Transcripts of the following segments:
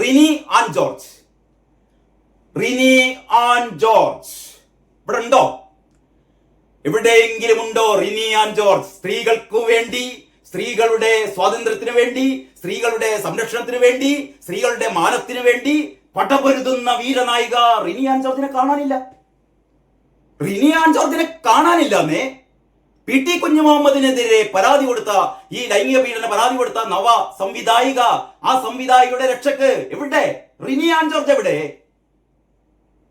റിനി ആൻ ജോർജ്. റിനി ആൻ ജോർജ്. ഇവിടെ ഉണ്ടോ? എവിടെയെങ്കിലും ഉണ്ടോ റിനി ആൻ ജോർജ്? സ്ത്രീകൾക്ക് വേണ്ടി സ്ത്രീകളുടെ സ്വാതന്ത്ര്യത്തിന് വേണ്ടി സ്ത്രീകളുടെ സംരക്ഷണത്തിന് വേണ്ടി സ്ത്രീകളുടെ മാനത്തിന് വേണ്ടി പടപൊരുതുന്ന വീരനായിക റിനി ആൻ ജോർജിനെ കാണാനില്ല. റിനി ആൻ ജോർജിനെ കാണാനില്ലെന്നേ പി ടി കുഞ്ഞു മുഹമ്മദിനെതിരെ പരാതി കൊടുത്ത ഈ ലൈംഗിക പീഡന പരാതി കൊടുത്ത നവ സംവിധായിക ആ സംവിധായികയുടെ രക്ഷക്ക് എവിടെ? റിനി ആൻ ജോർജ് എവിടെ?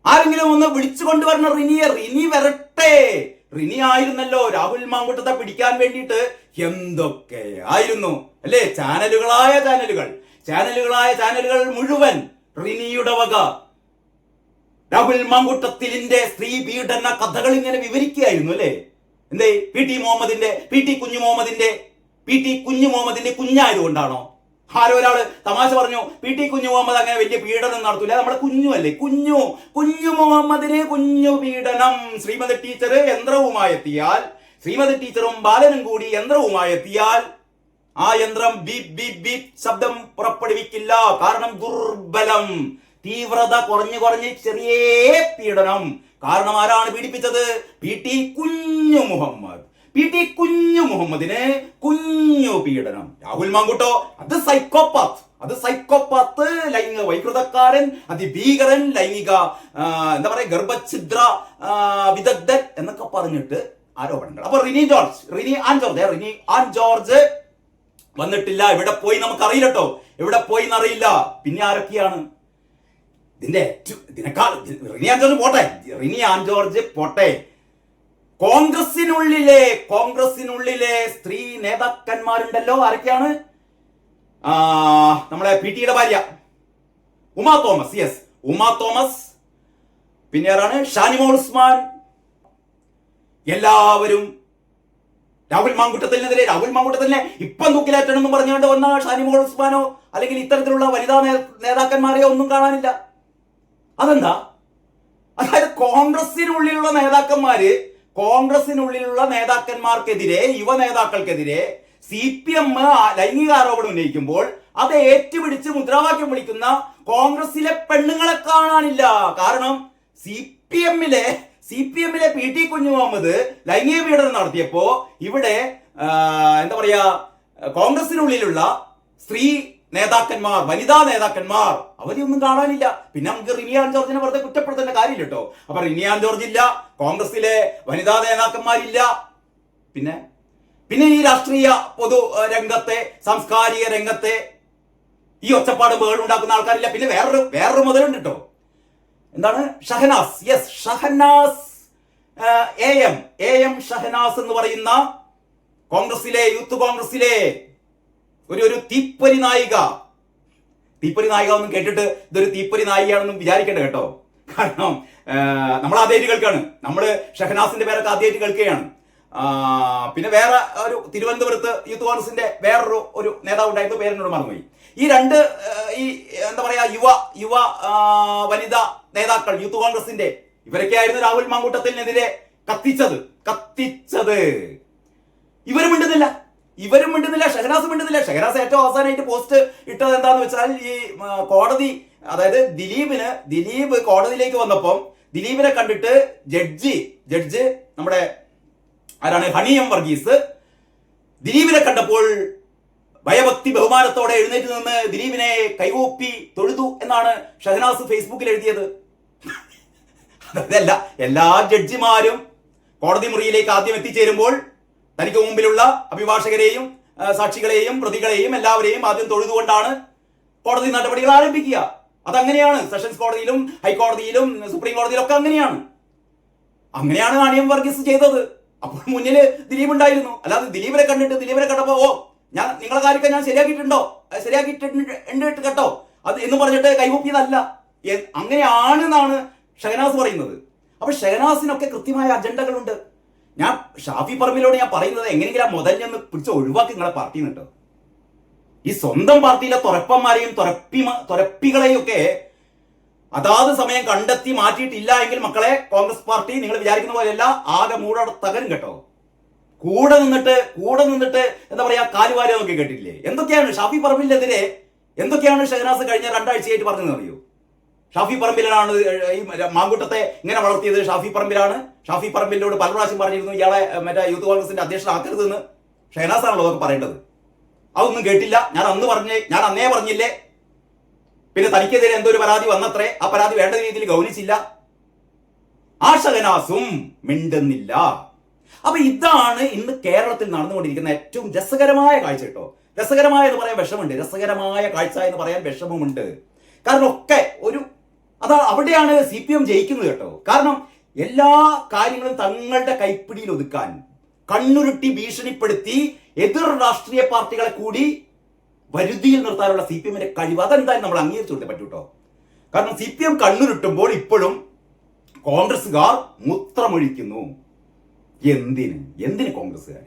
ആരെങ്കിലും ഒന്ന് വിളിച്ചു കൊണ്ടുവരണ റിനിയെ. റിനി വരട്ടെ. റിനി ആയിരുന്നല്ലോ രാഹുൽ മാങ്കുട്ടത്തെ പിടിക്കാൻ വേണ്ടിയിട്ട്. എന്തൊക്കെ ആയിരുന്നു അല്ലേ? ചാനലുകളായ ചാനലുകൾ. ചാനലുകളായ ചാനലുകൾ മുഴുവൻ റിനിയുടെ വക. രാഹുൽ മാങ്കുട്ടത്തിലിന്റെ സ്ത്രീ പീഡന കഥകൾ ഇങ്ങനെ വിവരിക്കുകയായിരുന്നു അല്ലേ? എന്തേ? പി ടി മുഹമ്മദിന്റെ പി ടി കുഞ്ഞു മുഹമ്മദിന്റെ പി ടി കുഞ്ഞു മുഹമ്മദിന്റെ കുഞ്ഞായതുകൊണ്ടാണോ? ആരോ ഒരാൾ തമാശ പറഞ്ഞു പി ടി കുഞ്ഞു മുഹമ്മദ് അങ്ങനെ വലിയ പീഡനം നടത്തൂല. നമ്മുടെ കുഞ്ഞു അല്ലേ? കുഞ്ഞു. കുഞ്ഞു മുഹമ്മദിനെ കുഞ്ഞു പീഡനം. ശ്രീമതി ടീച്ചർ യന്ത്രവുമായി എത്തിയാൽ ശ്രീമതി ടീച്ചറും ബാലനും കൂടി യന്ത്രവുമായി എത്തിയാൽ ആ യന്ത്രം ബീപ് ബീപ് ബീപ് ശബ്ദം പുറപ്പെടുവിക്കില്ല. കാരണം ദുർബലം. തീവ്രത കുറഞ്ഞു കുറഞ്ഞ് ചെറിയ പീഡനം. കാരണം ആരാണ് പീഡിപ്പിച്ചത്? P T Kunju Muhammad. P T കുഞ്ഞു മുഹമ്മദിന് കുഞ്ഞു പീഡനം. രാഹുൽ മാങ്കുട്ടോ അത് സൈക്കോപാത്ത് അത് സൈക്കോപാത്ത് ലൈംഗിക വൈകൃതക്കാരൻ അതിഭീകരൻ ലൈംഗിക എന്താ പറയാ ഗർഭഛിദ്ര വിദഗ്ധൻ എന്നൊക്കെ പറഞ്ഞിട്ട് ആരോപണങ്ങൾ. അപ്പൊ റിനി ജോർജ് റിനി ആൻ ജോർജ് റിനി ആൻ ജോർജ് വന്നിട്ടില്ല. എവിടെ പോയി നമുക്കറിയില്ലട്ടോ. എവിടെ പോയി എന്നറിയില്ല. പിന്നെ ആരൊക്കെയാണ്? ഇതിന്റെ ഏറ്റവും- ഇതിനേക്കാൾ റിനി ആൻ ജോർജ് പോട്ടെ. റിനി ആൻ ജോർജ് പോട്ടെ. കോൺഗ്രസിനുള്ളിലെ കോൺഗ്രസിനുള്ളിലെ സ്ത്രീ നേതാക്കന്മാരുണ്ടല്ലോ. ആരൊക്കെയാണ്? നമ്മളെ പി ടിയുടെ ഭാര്യ. ഉമാ തോമസ് യെസ് ഉമാ തോമസ്. പിന്നെ ആരാണ്? ഷാനിമോൾ ഉസ്മാൻ. എല്ലാവരും രാഹുൽ മാങ്കുട്ടത്തിനെതിരെ രാഹുൽ മാങ്കുട്ടത്തിനെ ഇപ്പം തൂക്കിലേറ്റണമെന്ന് പറഞ്ഞുകൊണ്ട് വന്ന ഷാനിമോൾ ഉസ്മാനോ അല്ലെങ്കിൽ ഇത്തരത്തിലുള്ള വനിതാ നേതാക്കന്മാരെയോ ഒന്നും കാണാനില്ല. അതെന്താ? അതായത് കോൺഗ്രസിനുള്ളിലുള്ള നേതാക്കന്മാര് കോൺഗ്രസിനുള്ളിലുള്ള നേതാക്കന്മാർക്കെതിരെ യുവ നേതാക്കൾക്കെതിരെ സി പി എം ലൈംഗിക ആരോപണം ഉന്നയിക്കുമ്പോൾ അത് ഏറ്റുപിടിച്ച് മുദ്രാവാക്യം വിളിക്കുന്ന കോൺഗ്രസിലെ പെണ്ണുങ്ങളെ കാണാനില്ല. കാരണം സി പി എമ്മിലെ സി പി എമ്മിലെ പി ടി കുഞ്ഞു മുഹമ്മദ് ലൈംഗിക പീഡനം നടത്തിയപ്പോ ഇവിടെ എന്താ പറയാ കോൺഗ്രസിനുള്ളിലുള്ള സ്ത്രീ നേതാക്കന്മാർ വനിതാ നേതാക്കന്മാർ. അവരെയൊന്നും കാണാനില്ല. പിന്നെ നമുക്ക് റിനിയാൻ ജോർജിനെ വെറുതെ കുറ്റപ്പെടുത്തേണ്ട കാര്യമില്ല കേട്ടോ അപ്പൊ റിനിയാൻ ജോർജ് ഇല്ല കോൺഗ്രസിലെ വനിതാ നേതാക്കന്മാരില്ല. പിന്നെ പിന്നെ ഈ രാഷ്ട്രീയ പൊതു രംഗത്തെ സാംസ്കാരിക രംഗത്തെ ഈ ഒച്ചപ്പാട് ഉണ്ടാക്കുന്ന ആൾക്കാരില്ല. പിന്നെ വേറൊരു വേറൊരു മുതലുണ്ട് കേട്ടോ എന്താണ്? Shahanas. Yes Shahanas A M A M Shahanas എന്ന് പറയുന്ന കോൺഗ്രസിലെ യൂത്ത് കോൺഗ്രസിലെ ഒരു ഒരു തീപ്പരി നായിക. തീപ്പരി നായിക ഒന്നും കേട്ടിട്ട് ഇതൊരു തീപ്പരി നായികയാണെന്നും വിചാരിക്കേണ്ട കേട്ടോ. കാരണം നമ്മൾ ആദ്യമായിട്ട് കേൾക്കാണ്. നമ്മൾ ഷഹനാസിന്റെ പേരൊക്കെ ആദ്യമായിട്ട് കേൾക്കുകയാണ്. പിന്നെ വേറെ ഒരു തിരുവനന്തപുരത്ത് യൂത്ത് കോൺഗ്രസിന്റെ വേറൊരു ഒരു നേതാവ് ഉണ്ടായിരുന്നു പേരെന്നോട് മറന്നുപോയി. ഈ രണ്ട് ഈ എന്താ പറയാ യുവ യുവ വനിതാ നേതാക്കൾ യൂത്ത് കോൺഗ്രസിന്റെ ഇവരൊക്കെ ആയിരുന്നു രാഹുൽ മാങ്കൂട്ടത്തിനെതിരെ കത്തിച്ചത്. കത്തിച്ചത്. ഇവരും മിണ്ടുന്നില്ല ഇവരും മിണ്ടുന്നില്ല ഷഹനാസ് മിണ്ടുന്നില്ല. ഷഹനാസ് ഏറ്റവും അവസാനമായിട്ട് പോസ്റ്റ് ഇട്ടത് എന്താന്ന് വെച്ചാൽ ഈ കോടതി അതായത് ദിലീപിന് ദിലീപ് കോടതിയിലേക്ക് വന്നപ്പം ദിലീപിനെ കണ്ടിട്ട് ജഡ്ജി ജഡ്ജ് നമ്മുടെ ആരാണ്? ഹണി എം വർഗീസ് ദിലീപിനെ കണ്ടപ്പോൾ ഭയഭക്തി ബഹുമാനത്തോടെ എഴുന്നേറ്റ് നിന്ന് ദിലീപിനെ കൈകൂപ്പി തൊഴുതു എന്നാണ് ഷഹനാസ് ഫേസ്ബുക്കിൽ എഴുതിയത്. അതല്ല എല്ലാ ജഡ്ജിമാരും കോടതി മുറിയിലേക്ക് ആദ്യം എത്തിച്ചേരുമ്പോൾ തനിക്ക് മുമ്പിലുള്ള അഭിഭാഷകരെയും സാക്ഷികളെയും പ്രതികളെയും എല്ലാവരെയും ആദ്യം തൊഴുതുകൊണ്ടാണ് കോടതി നടപടികൾ ആരംഭിക്കുക. അതങ്ങനെയാണ്. സെഷൻസ് കോടതിയിലും ഹൈക്കോടതിയിലും സുപ്രീം കോടതിയിലും ഒക്കെ അങ്ങനെയാണ്. അങ്ങനെയാണ് ആണിയം വർഗീസ് ചെയ്തത്. അപ്പോൾ മുന്നിൽ ദിലീപ് ഉണ്ടായിരുന്നു. അല്ലാതെ ദിലീപിനെ കണ്ടിട്ട് ദിലീപിനെ കണ്ടപ്പോ ഓ ഞാൻ നിങ്ങളെ കാര്യമൊക്കെ ഞാൻ ശരിയാക്കിയിട്ടുണ്ടോ? ശരിയാക്കിയിട്ടുണ്ട് കേട്ടോ. അത് എന്ന് പറഞ്ഞിട്ട് കൈകൂപ്പിയതല്ല എ- അങ്ങനെയാണെന്നാണ് ഷഹനാസ് പറയുന്നത്. അപ്പൊ ഷഹനാസിനൊക്കെ കൃത്യമായ അജണ്ടകളുണ്ട്. ഞാൻ ഷാഫി പറമ്പിലോട് ഞാൻ പറയുന്നത് എങ്ങനെയെങ്കിലും ആ മുതൽ ഒന്ന് പിടിച്ച് ഒഴിവാക്കി നിങ്ങളെ പാർട്ടിയിൽ നിന്ന് ഈ സ്വന്തം പാർട്ടിയിലെ തുറപ്പന്മാരെയും തുറപ്പി തുറപ്പികളെയും ഒക്കെ അതാത് സമയം കണ്ടെത്തി മാറ്റിയിട്ടില്ല എങ്കിൽ മക്കളെ കോൺഗ്രസ് പാർട്ടി നിങ്ങൾ വിചാരിക്കുന്ന പോലെയല്ല ആകെ മൂടോടെ തകരും കേട്ടോ. കൂടെ നിന്നിട്ട് കൂടെ നിന്നിട്ട് എന്താ പറയാ കാലുവാരി നോക്കി കേട്ടിട്ടില്ലേ? എന്തൊക്കെയാണ് ഷാഫി പറമ്പിലെതിരെ എന്തൊക്കെയാണ് ഷഹനാസ് കഴിഞ്ഞ രണ്ടാഴ്ചയായിട്ട് പറഞ്ഞതെന്ന് അറിയോ? ഷാഫി പറമ്പിലാണ് ഈ മാങ്കൂട്ടത്തെ ഇങ്ങനെ വളർത്തിയത് ഷാഫി പറമ്പിലാണ്. ഷാഫി പറമ്പിലോട് പല പ്രാവശ്യം പറഞ്ഞിരുന്നു ഇയാളെ മറ്റേ യൂത്ത് കോൺഗ്രസിന്റെ അധ്യക്ഷനാക്കരുതെന്ന് ഷെഹനാസാണല്ലോ അതൊക്കെ പറയേണ്ടത്. അതൊന്നും കേട്ടില്ല. ഞാൻ അന്ന് പറഞ്ഞേ ഞാൻ അന്നേ പറഞ്ഞില്ലേ? പിന്നെ തനിക്കെതിരെ എന്തോ ഒരു പരാതി വന്നത്രേ? ആ പരാതി വേണ്ട രീതിയിൽ ഗൗനിച്ചില്ല. ആ ഷഹനാസും മിണ്ടുന്നില്ല. അപ്പൊ ഇതാണ് ഇന്ന് കേരളത്തിൽ നടന്നുകൊണ്ടിരിക്കുന്ന ഏറ്റവും രസകരമായ കാഴ്ച കേട്ടോ. രസകരമായ എന്ന് പറയാൻ വിഷമുണ്ട് രസകരമായ കാഴ്ച എന്ന് പറയാൻ വിഷമമുണ്ട്. കാരണം ഒക്കെ ഒരു അതാ അവിടെയാണ് സി പി എം ജയിക്കുന്നത് കേട്ടോ. കാരണം എല്ലാ കാര്യങ്ങളും തങ്ങളുടെ കൈപ്പിടിയിൽ ഒതുക്കാൻ കണ്ണുരുട്ടി ഭീഷണിപ്പെടുത്തി എതിർ രാഷ്ട്രീയ പാർട്ടികളെ കൂടി വരുതിയിൽ നിർത്താനുള്ള സി പി എമ്മിന്റെ കഴിവ് അതെന്തായാലും നമ്മൾ അംഗീകരിച്ചുകൊണ്ടേ പറ്റൂ കേട്ടോ. കാരണം സി പി എം കണ്ണുരുട്ടുമ്പോൾ ഇപ്പോഴും കോൺഗ്രസ്സുകാർ മൂത്രമൊഴിക്കുന്നു. എന്തിന്? എന്തിന് കോൺഗ്രസ്സുകാർ